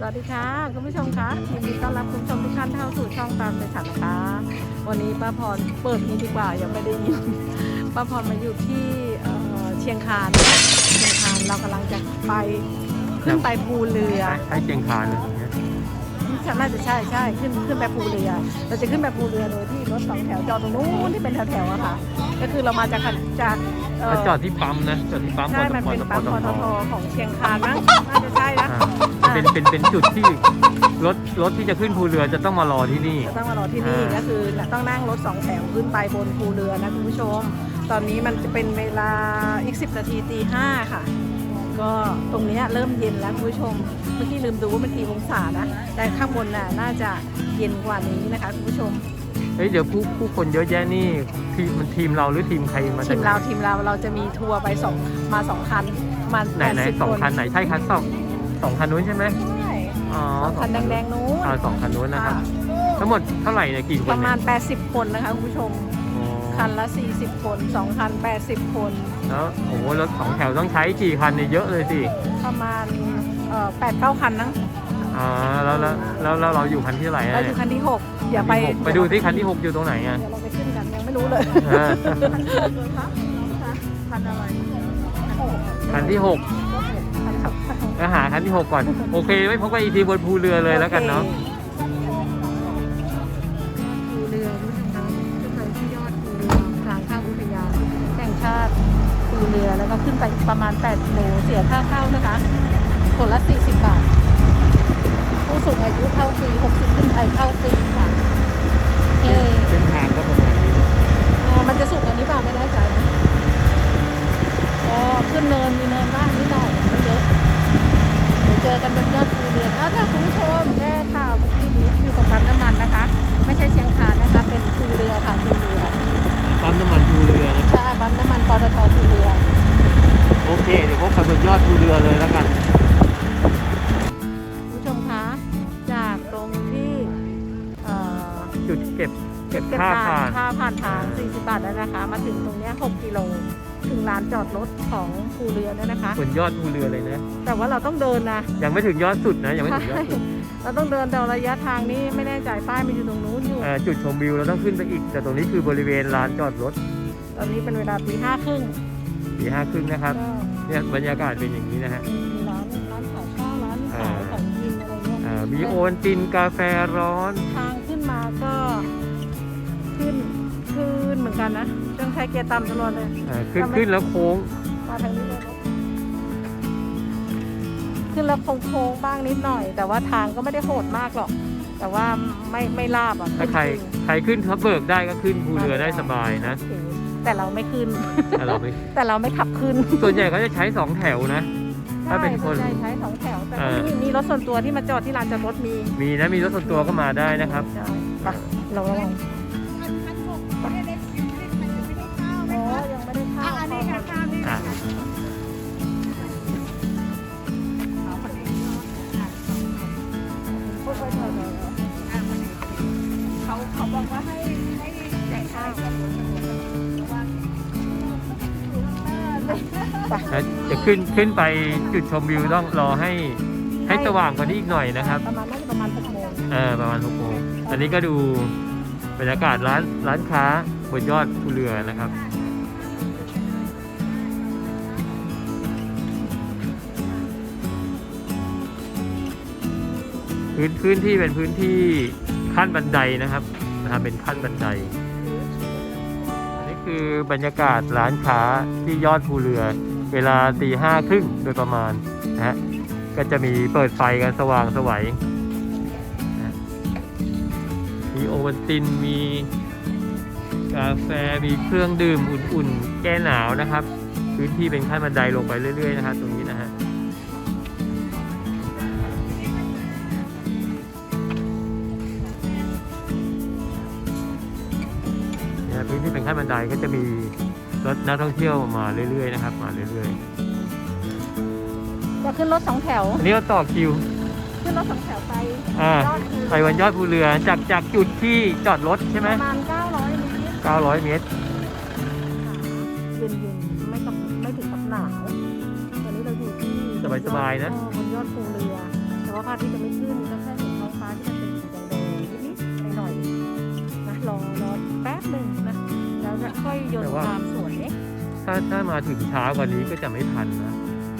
สวัสดีค่ะคุณผู้ชมคะยินดีต้อนรับคุณผู้ชมทุกท่านเข้าสู่ช่องตามใจฉันนะคะวันนี้ป้าพรเปิดนี้ดีกว่ายังไม่ได้ยินป้าพรมาอยู่ที่เอ่อเชียงคานเชียงคานเรากำลังจะไปขึ้นไปภูเรือใช้เชียงคานเลยอย่างเงี้ยน่าจะใช่ใช่ขึ้นขึ้นไปภูเรือ เราจะขึ้นไปภูเรือโดยที่รถสองแถวจอดตรงนู้นที่เป็นแถวๆอะค่ะ ก็คือเรามาจากคันจากเแล้วจอดที่ปั๊มนะจอดที่ปั๊มใช่มันเป็นปั๊มปตทของเชียงคานมั้งน่าจะใช่นะ อ่าเป็นเป็นเป็นจุดที่รถรถที่จะขึ้นภูเรือจะต้องมารอที่นี่ จะต้องมารอที่นี่อ่า ก็คือต้องนั่งรถสองแถวขึ้นไปบนภูเรือนะคุณผู้ชม ตอนนี้มันจะเป็นเวลาอีก 10 นาทีตีห้าค่ะ ก็ตรงเนี้ยเริ่มเย็นแล้วคุณผู้ชม เมื่อกี้ลืมดูว่ามันกี่องศานะ แต่ข้างบนน่ะน่าจะเย็นกว่านี้นะคะคุณผู้ชมเฮ้ยเดี๋ยวผู้ผู้คนเยอะแยะนี่ทีมมันทีมเราหรือทีมใครมาทีมเราทีมเราเราจะมีทัวร์ไปสองมาสองคันประมันไหนไหน80สองคนคันไหนใช่คันสอง สองคันนู้นใช่ไหมใช่อ๋อสองคันแดงๆนู้นอ่าสองคันนู้นนะครับค่ะทั้งหมดเท่าไหร่เนี่ยกี่คปนระมาเนี่ยณ80 คนนะคะคุณผู้ชมอ๋อคันละ 40 คน2คัน 80 คน แล้วโอ้โหรถสองแถวต้องใช้กี่คันเนี่ยเยอะเลยสิประมาณเอ่อแปดเก้าคันนะอ๋อแล้วแล้วแล้วแล้วเราอยู่คันที่เท่าไหร่เราอะอเนี่ยู่ยคันที่หกอย่าไปคันที่หกไปดูที่คันที่หกอยู่ตรงไหนอะเดี๋ยวเราไปขึ้นกันยังไม่รู้เลยอ่าคันอะไรคันที่หกคันขับคันข องก็หาคันที่หกก่อน โอเค ไม่พบกันอีกทีบนภูเรือเลยแล้วกันเนาะภูเรือคุณผู้ชมคะขึ้นไปที่ยอดภูเรือทางเข้าอุทยานแห่งชาติภูเรือแล้วก็ขึ้นไปประมาณ8กิโลเสียค่าเข้านะคะคนละ40บาท ผู้สูงอายุเข้าฟรี60ขึ้นไปเข้าฟรีค่ะเออเส้นทางก็ประมาณนี้อ๋อมันจะสูงกว่านี้เปล่าไม่แน่ใจนะอ๋อขึ้นเนินมีเนินบ้างนิดหน่อยไม่ เยอะเดี๋ยวเจอกันบนยอดภูเรืออะถ้าคุณผู้ชมแค่ข่าวเมื่อกี้นี้อยู่ตรงปั๊มน้ำมันนะคะ ไม่ใช่เชียงคานนะคะ เป็นภูเรือค่ะภูเรือปั๊มน้ำมันภูเรือนะใช่ปั๊มน้ำมันปตทภูเรือ โอเคเดี๋ยวพบกันบนยอดภูเรือเลยแล้วกันคุณผู้ชมคะจากตรงที่เอ่อจุดเก็บเก็บเก็บค่าผ่าผ่านนค่าผ่านทาง 40 บาทแล้วนะคะ มาถึงตรงเนี้ย6กิโล ถึงลานจอดรถของภูเรือเนี่ยนะคะ บนยอดภูเรือเลยนะ แต่ว่าเราต้องเดินนะยังไม่ถึงยอดสุดนะ ยังไม่ถึงยอดสุดเราต้องเดินแต่ระยะทางนี้ไม่แน่ใจป้ายมันอยู่ตรงนู้นอยู่ เอ่อจุดชมวิวเราต้องขึ้นไปอีก แต่ตรงนี้คือบริเวณลานจอดรถตอนนี้เป็นเวลาตีห้าครึ่งตีห้าครึ่งนะครับ ก็เนี่ยบรรยากาศเป็นอย่างนี้นะฮะ มีร้านร้านขายข้าวร้านขายของกินอะไรเงี้ยอ่ามีโอนตินกาแฟร้อน ทางขึ้นมาก็ขึ้น ขึ้นเหมือนกันนะต้องใช้เกียร์ต่ำตลอดเลยอ่าขึ้นขึ้นแล้วโค้งมาทางนี้เลยรถขึ้นแล้วโค้งๆบ้างนิดหน่อย แต่ว่าทางก็ไม่ได้โหดมากหรอก แต่ว่าไม่ไม่ลาบอะถ้าใครขึ้นจง ใครขึ้นทับเบิกได้ก็ขึ้นภูเรือได้สบายนะโอเคแต่เราไม่ขึ้น แต่เราไม่แต่เราไม่ขับขึ้นส่วนใหญ่เขาจะใช้สองแถวนะ ถ้าเป็นคนใช่ใช้สองแถวแต่เออ มีมีรถส่วนตัวที่มาจอดที่ลานจอดรถมีมีนะมีรถส่วนตัวก็มาได้นะครับ ใช่ไปเราระวัง ขึ้นขึ้นไปจุดชมวิวต้องรอให้ให้สว่างกว่านี้อีกหน่อยนะครับประมาณน่าจะประมาณหกโมงเออประมาณหกโมงอันนี้ก็ดูบรรยากาศร้านร้านค้าบนยอดภูเรือนะครับพื้นพื้นที่เป็นพื้นที่ขั้นบันไดนะครับนะครับเป็นขั้นบันไดอันนี้คือบรรยากาศร้านค้าที่ยอดภูเรือ เวลาตีห้าครึ่งโดยประมาณนะฮะก็จะมีเปิดไฟกันสว่างสวัยนะฮะมีโอวัลตินมีกาแฟมีเครื่องดื่มอุ่นๆ แก้หนาวนะครับ พื้นที่เป็นขั้นบันไดลงไปเรื่อยๆนะครับตรงนี้นะฮะพื้นที่เป็นขั้นบันไดก็จะมี รถนักท่องเที่ยวมาเรื่อยๆนะครับ มาเรื่อยจะขึ้นรถสองแถว ๆ อันนี้ก็ต่อคิว ขึ้นรถสองแถวไปอ่า ยอดคือไปวันยอดภูเรือจากจากจุดที่จอดรถใช่ไหมประมาณ 900เมตร900 เมตร เย็นๆ ไม่กับไม่ถึงกับหนาวตอนนี้เราอยู่ที่สบายๆนะเออบนยอดภูเรือ แต่ว่าว่าพระอาทิตย์จะไม่ขึ้นก็แค่เห็นท้องฟ้าที่มันเป็นสีแดงๆนิดๆหน่อยๆนะรอรอแป๊บหนึ่งนะ แล้วจะค่อยยนต์ความสวย ถ้าถ้ามาถึงช้ากว่านี้ก็จะไม่ทันนะ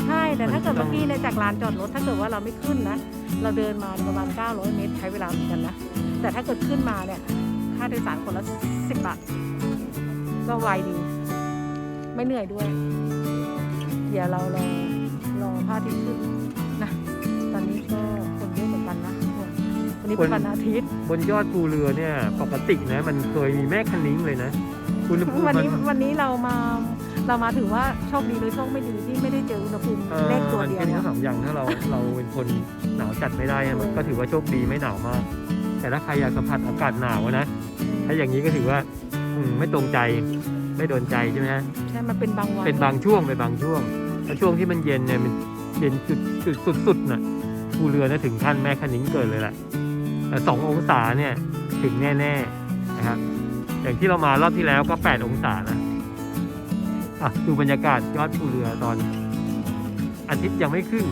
ใช่ แต่ถ้าเกิดมันต้เมื่องอกี้เนี่ยจากลานจอดรถถ้าเกิดว่าเราไม่ขึ้นนะ เราเดินมาประมาณ 900 เมตรใช้เวลาเหมือนกันนะ แต่ถ้าเกิดขึ้นมาเนี่ยค่าโดยสารคนละ 10 บาท ก็ไวดี ไม่เหนื่อยด้วย เดี๋ยวเรารอรอพระอาทิตย์ขึ้นนะ ตอนนี้ก็คนเยอะเหมือนกันนะเนี่ยวันนี้เป็นวันอาทิตย์ บนยอดภูเรือเนี่ย ปกตินะ มันเคยมีแม่คันนิ้งเลยนะอุณหภูมิวันมันนี้วันนี้เรามา เรามาถือว่าโชคดีหรือโชคไม่ดีที่ไม่ได้เจออุณหภูมิเออเลขตัวมันเดียวเป็นทั้งสอะองอย่างถ้าเราเราเป็นคนหนาวจัดไม่ได้อะมันก็ถือว่าโชคดีไม่หนาวมากแต่ถ้าใครอยากสัมผัสอากาศหนาวอะนะถ้าอย่างนี้ก็ถือว่าอืมไม่ตรงใจไม่โดนใจใช่ไหมฮะใช่มันเป็นบางวันเป็นบางช่วงเป็นบางช่วงถ้าช่วงที่มันเย็นเนี่ยมันเย็นจุดจุดสุดสุดๆน่ะภูเรือเนี่ยถึงขั้นแม่คันนิ้งเกิดเลยแหละแต่สององศาเนี่ยถึงแน่ๆนะครับอย่างที่เรามารอบที่แล้วก็แปดองศานะ อะดูบรรยากาศยอดภูเรือตอน อาทิตย์ยังไม่ขึ้น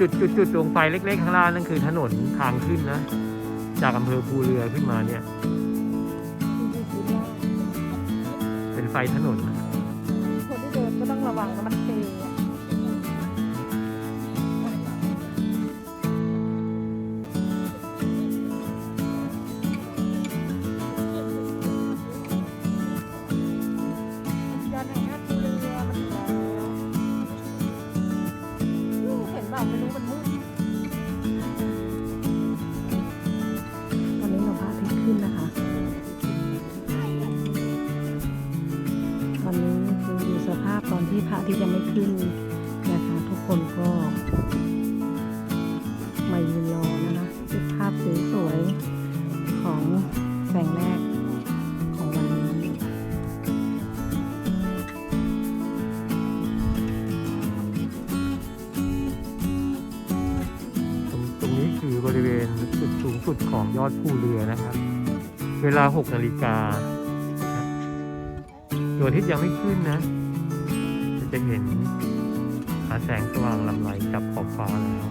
จุดจุดจุดดวงไฟเล็ก ๆ ข้างล่างนั่นคือถนนทางขึ้นนะ จากอำเภอภูเรือขึ้นมาเนี่ย ไฟถนนนะ คนที่เดินก็ต้องระวังนะมัน ยอดภูเรือนะครับ เวลา 6 นาฬิกาดวงอาทิตย์ยังไม่ขึ้นนะ จะเห็นหาแสงสว่างลำไรจับขอบฟ้าแล้ว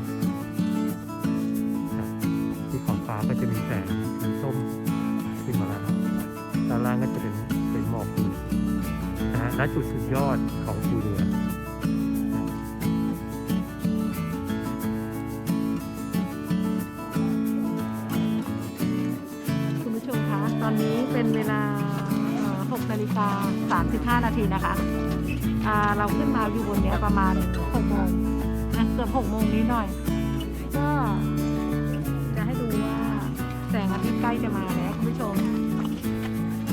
ที่ขอบฟ้าก็จะมีแสงสีส้มขึ้นมาแล้วด้านล่างก็จะเป็นเป็นหมอกอยู่นะฮะณจุดสุดยอดของภูเรือ เป็นเวลา6นาฬิกา35 นาทีนะคะเราขึ้นมาอยู่บนเนี้ยประมาณ6โมงนะเกือบ6โมงนี้หน่อย ก็จะให้ดูว่าแสงอาทิตย์ใกล้จะมาแล้วคุณผู้ชม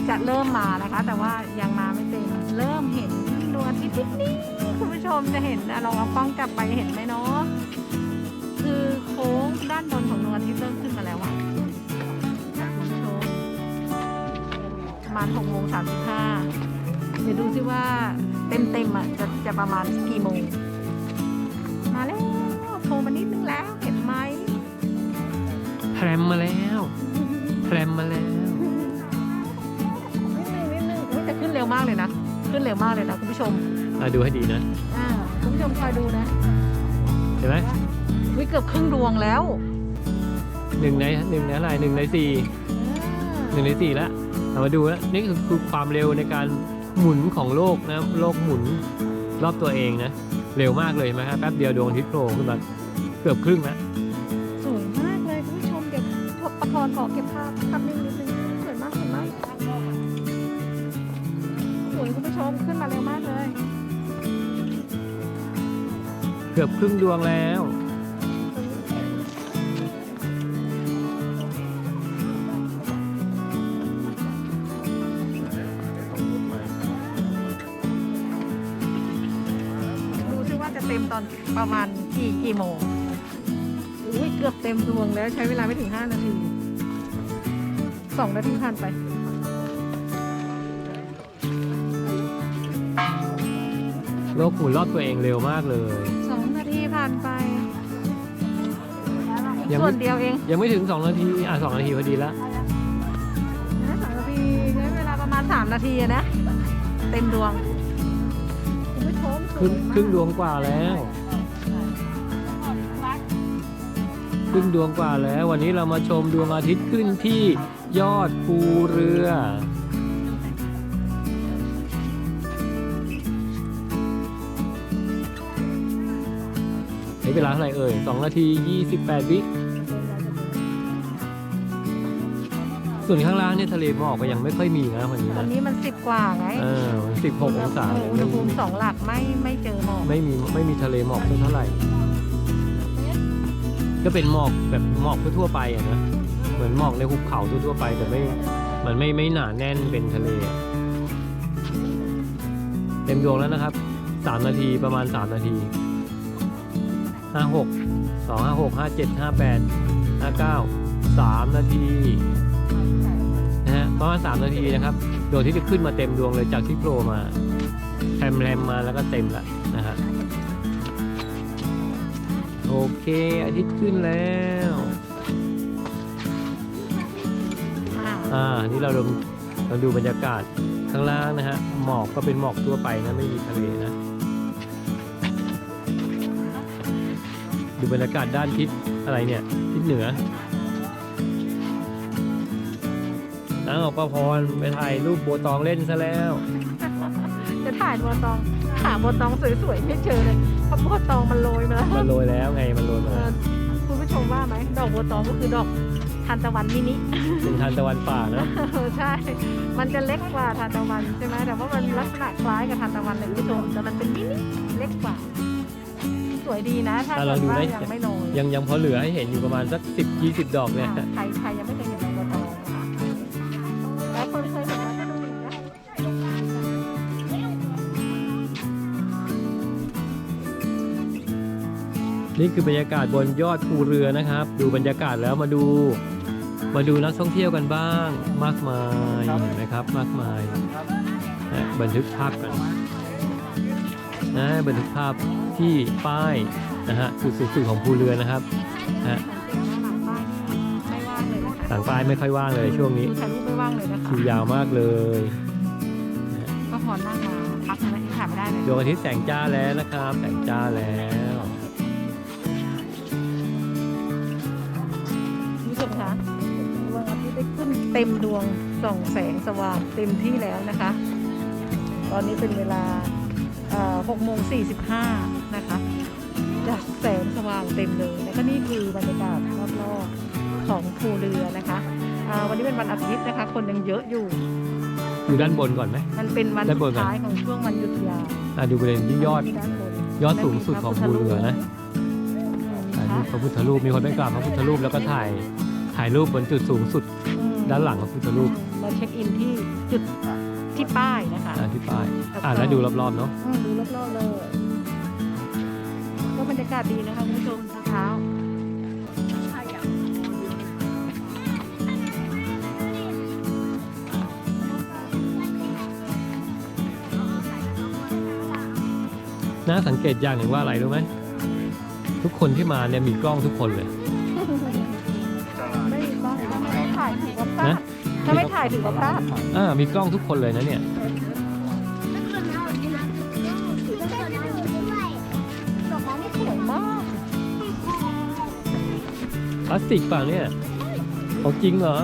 จะเริ่มมานะคะ แต่ว่ายังมาไม่เต็มเริ่มเห็นดวงอาทิตย์นิดนี้คุณผู้ชมจะเห็นนะลองเอากล้องจับไปเห็นไหมเนาะคือโค้งด้านบน มาณ6โมง35เดี๋ยวดูซิว่าเต็มเต็มๆอะจะจะประมาณกี่โมง มาแล้วโผล่มานิดนึงแล้วเห็นไหมแพรมมาแล้วแพรมมาแล้วนิดนึงนิดนึงอุ๊ยแต่ขึ้นเร็วมากเลยนะ ขึ้นเร็วมากเลยนะคุณผู้ชมอะดูให้ดีนะอ่าคุณผู้ชมคอยดูนะเห็นไหมวิเกือบครึ่งดวงแล้วหนึ่งในหนึ่งในอะไรหนึ่งในสี่หนึ่งในสี่แล้ว เรามาดูแล้วนี่คือคือความเร็วในการหมุนของโลกนะโลกหมุนรอบตัวเองนะเร็วมากเลยเห็นไหมครับแป๊บเดียวดวงอาทิตย์โผล่ขึ้นมาเกือบครึ่งแล้วสวยมากเลยคุณผู้ชมเดี๋ยวปะพรขอเก็บภาพภาพนิ่งนิดนึงสวยมากสวยมากสวยคุณผู้ชมขึ้นมาเร็วมากเลย เกือบครึ่งดวงแล้ว เต็มตอนประมาณกี่กี่โมงอุ้ยเกือบเต็มดวงแล้วใช้เวลาไม่ถึง 5 นาทีสองนาทีผ่านไปโลกหมุนรอบตัวเองเร็วมากเลยสองนาทีผ่านไปยังส่วไม่นเดียวเองยังไม่ถึง 2 นาที อะ2นาทีพอดีแล้วนะสองนาทีใช้เวลาประมาณสามนาทีอะนะ เต็มดวงคุณผู้ชมค รึ่งครึ่งดวงกว่าแล้ว ครึ่งดวงกว่าแล้ว วันนี้เรามาชมดวงอาทิตย์ขึ้นที่ยอดภูเรือ ใช้เวลาเท่าไหร่เอ่ย2นาที 28 วิ ส่วนข้างล่างเนี่ยทะเลหมอกก็ยังไม่ค่อยมีนะวันนี้วันนะนี้มันสิบกว่าไงเออ16องศาอุณหภูมิสองหลักไม่ไม่เจอหมอกไม่มีไม่มีทะเลหมอกสักเท่าไหร่ ก็เป็นหมอกแบบหมอกทั่วๆไปอะนะ เหมือนหมอกในหุบเขาทั่วๆไป แต่ไม่ มันไม่ไม่หนาแน่นเป็นทะเลอะเต็มดวงแล้วนะครับสามนาทีประมาณสามนาทีห้าหกสองห้าหกห้าเจ็ดห้าแปดห้าเก้าสามนาทีนะฮะ ประมาณสามนาทีนะครับดวงที่จะขึ้นมาเต็มดวงเลยจากที่โผล่มาแทมแรมมาแล้วก็เต็มแล้วนะฮะโอเคอาทิตย์ขึ้นแล้วอ่าอ่านี่เราดูเราดูบรรยากาศข้างล่างนะฮะหมอกก็เป็นหมอกทั่วไปนะไม่มีทะเลนะดูบรรยากาศด้านทิศอะไรเนี่ยทิศเหนือ น้าออกประพรไปถ่ายรูปโบตองเล่นซะแล้ว จะถ่ายบัวตองหาบัวตองสวยๆไม่เจอเลยเพราะบัวตองมันโรยมาแล้วมันโรยแล้วไงมันโรยเอมาอคุณผู้ชมว่าไหมดอกบัวตองก็คือดอกทานตะวันมินิ เป็นทานตะวันป่านะเออใช่ มันจะเล็กกว่าทานตะวันใช่ไหมแต่ว่ามันลักษณะคล้ายกับทานตะวันเลยคุณผู้ชมแต่มันเป็นมินิเล็กกว่า สวยดีนะ ถ้าอะเกิลองดดูว่าได้ยังไม่โรยยังยังพอเหลือให้เห็นอยู่ประมาณสักสิบยี่สิบดอกเนี่ย อ่าใครใครยังไม่เคยเห็น นี่คือบรรยากาศบนยอดภูเรือนะครับ ดูบรรยากาศแล้วมาดู มาดูนักท่องเที่ยวกันบ้างมากมายเห็นไหมครับ มากมายนะบันทึกภาพกันนะบันทึกภาพที่ป้ายนะฮะจุดสูงสุดของภูเรือนะครับนะสังเกตว่าหลังป้ายนี่ไม่ว่างเลยนะคะต่างป้ายไม่ค่อยว่างเลยช่วงนี้คือถ่ายรูปไม่ว่างเลยนะคะคิวยาวมากเลยก็พอนั่งมาพักนะยังถ่ายไม่ได้เลยดวงอาทิตย์แสงจ้าแล้วนะครับ แสงจ้าแล้ว เต็มดวงส่องแสงสว่างเต็มที่แล้วนะคะ ตอนนี้เป็นเวลาหกโมงสี่สิบห้านะคะจะแสงสว่างเต็มเลยแล้วก็นี่คือบรรยากาศรอบๆของภูเรือนะคะอ่าวันนี้เป็นวันอาทิตย์นะคะ คนยังเยอะอยู่อยู่ด้านบนก่อนไหมมันเป็นวันด้านบสุนดก่อนท้ายของช่วงวันหยุดยาวอะดูบริเวณที่ยอดที่ด้านบนยอดสูงสุดของภูเรือนะถ่ายรูปพระพุทธรูปมีคนไปกราบพระพุทธรูปแล้วก็ถ่ายถ่ายรูปบนจุดสูงสุดอืม ด้านหลังพระพุทธรูปมาเช็คอินที่จุดที่ป้ายนะคะอ่าที่ป้าย อ่าแล้วดูรอบๆเนาะ อืมดูรอบๆเลย ก็บรรยากาศดีนะคะคุณผู้ชมเช้าน่าสังเกตอย่างหนึ่งว่าอะไรรู้ไหมทุกคนที่มาเนี่ยมีกล้องทุกคนเลยายถือว่าพลานะดถ้าไม่ถ่ายถือว่าพลาดอ่ามีกล้องทุกคนเลยนะเนี่ย ดอกไม้นี่สวยมาก พลาสติกเปล่าเนี่ย ของจริงเหรอ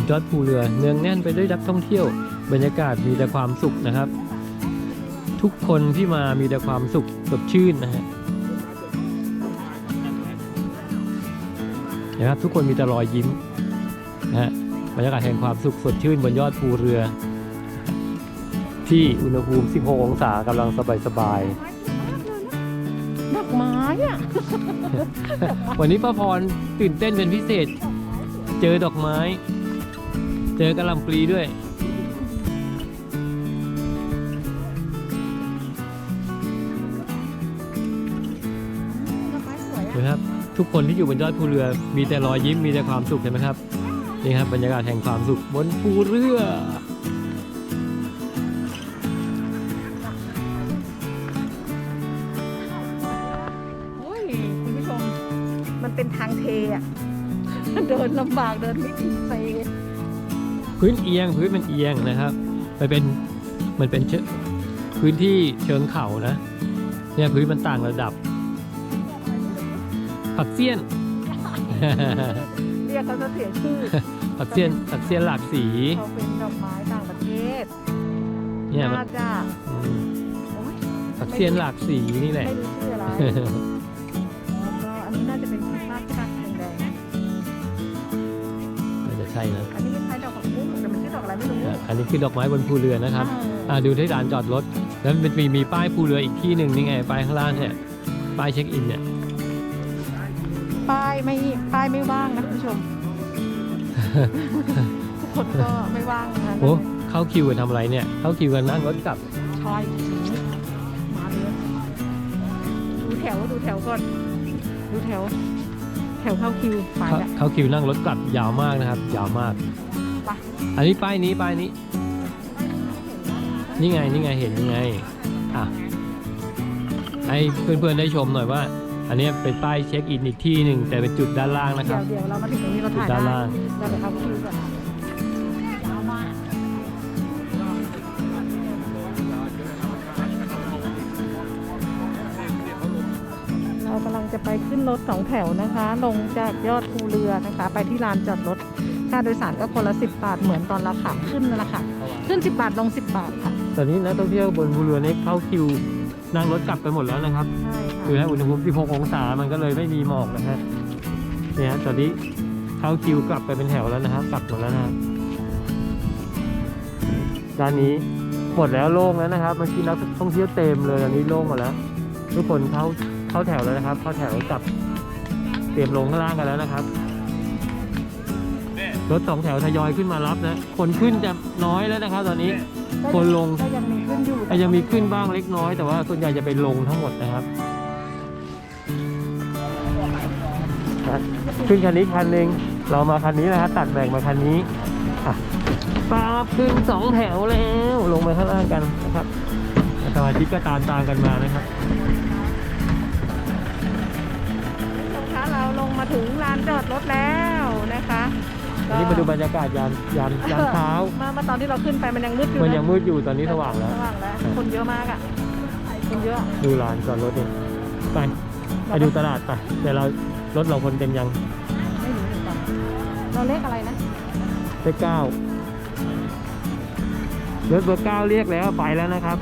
นยอดภูเรือเนืองแน่นไปด้วยนักท่องเที่ยว บรรยากาศมีแต่ความสุขนะครับ ทุกคนที่มามีแต่ความสุขสดชื่นนะฮะนะครับทุกคนมีแต่รอยยิ้มนะฮะบรรยากาศแห่งความสุขสดชื่นบนยอดภูเรือ ที่อุณหภูมิ 16 องศากำลังสบายดอกไม้อะๆวันนี้ป้าพรตื่นเต้นเป็นพิเศษ เจอดอกไม้ เจอกระลำปลีด้วยนะครับ ทุกคนที่อยู่บนยอดภูเรือ มีแต่รอยยิ้มมีแต่ความสุขเห็นไหมครับนี่ครับบรรยากาศแห่งความสุขบนภูเรือ โอ้ยคุณผู้ชม มันเป็นทางเทอะ เดินลำบากเดินไม่มีไเพื้นเอียงพื้นมันเอียงนะครับมันเป็นมันเป็นเชพื้นที่เชิงเขานะเนี่ยพื้นมันต่างระดับ ผักเสี้ยน เรียกเขาจะเสียชื่อผักเสี้ยนผักเสี้ยนหลากสีเขาเป็นดอกไม้ต่างประเทศเนี่ยมันน่าจะอืมโอ้ยผักเสี้ยนหลากสีนี่แหละไม่รู้ชื่ออะไร นนี้คือดอกไม้บนภูเรือนะครับอ่าอ่าดูที่ลานจอดรถ แล้วมันมีมีป้ายภูเรืออีกที่หนึ่งนี่ไงป้ายข้างล่างเนี่ยป้ายเช็คอินเนี่ยป้ายไม่ป้ายไม่ว่างนะคุณผู้ชมทุกคนก็ไม่ว่างนะโอ้เข้าคิวกันทำอะไรเนี่ย เข้าคิวกันนั่งรถกลับชอยมาเลยดูแถวดูแถวก่อนดูแถว แถวเข้าคิวไปเข้าละเข้าคิวนั่งรถกลับยาวมากนะครับ ยาวมากไปอันนี้ป้ายนี้ป้ายนี้ นี่ไงนี่ไงเห็นยังไงอะให้เพื่อนๆได้ชมหน่อยว่า อันนี้เป็นป้ายเช็คอินอีกที่หนึ่งแต่เป็นจุดด้านล่างนะคเดี๋รัยบ วเดี๋ยวเรามาถึงตรงนี้เราจุดถ่ายด้านได้ล่าง เราไปเข้าคิวก่อนยาวมากเรากำลังจะไปขึ้นรถสองแถวนะคะ ลงจากยอดภูเรือนะคะ ไปที่ลานจอดรถ ค่าโดยสารก็คนละสิบบาทเหมือนตอนเราขาขึ้นนั่นแหละค่ะ ขึ้นสิบบาทลงสิบบาทค่ะ ตอนนี้นักท่องเที่ยวบนภูเรือนี้เข้าคิวนั่งรถกลับไปหมดแล้วนะครับใช่ค่ะ คือนะอุณหภูมิ 16 องศา มันก็เลยไม่มีหมอกนะฮะเนี่ยฮะตอนนี้เข้าคิวกลับไปเป็นแถวแล้วนะครับกลับหมดแล้วนะครับด้านนี้หมดแล้วโล่งแล้วนะครับเมื่อกี้นักท่องเที่ยวเต็มเลยอันนี้โล่งหมดแล้ว ทุกคนเข้าเข้าแถวแล้วนะครับ เข้าแถวกลับเตรียมลงข้างล่างกันแล้วนะครับ รถสองแถวทยอยขึ้นมารับนะคนขึ้นจะน้อยแล้วนะครับ ตอนนี้ คนลงก็ยังมีขึ้นอยู่อาจจะมีขึ้นบ้างเล็กน้อย แต่ว่าส่วนใหญ่จะเป็นลงทั้งหมดนะครับนะขึ้นคันนี้คันหนึ่งเรามาคันนี้นะครับตัดแบ่งมาคันนี้อะป๊าบขึ้นสองแถวแล้ว ลงไปข้างล่างกันนะครับสมาชิกก็ตามตามกันมานะครับนะคะเราลงมาถึงลานจอดรถแล้วนะคะ อันนี้มาดูบรรยากาศยามยามยามเช้าเมื่อเมื่อตอนที่เราขึ้นไปมันยังมืดอยู่มันนะยังมืดอยู่ตอนนี้สว่างแล้วสว่างแล้ว คนเยอะมากอะคนเยอะ ดูลานจอดรถนี่ไปไปดูตลาดไปเดี๋ยวเรารถเราคนเต็มยังไม่รู้เหมือนกันเราเลขอะไรนะเลขเก้ารถเบอร์เก้าเรียกแล้วไปแล้วนะครับ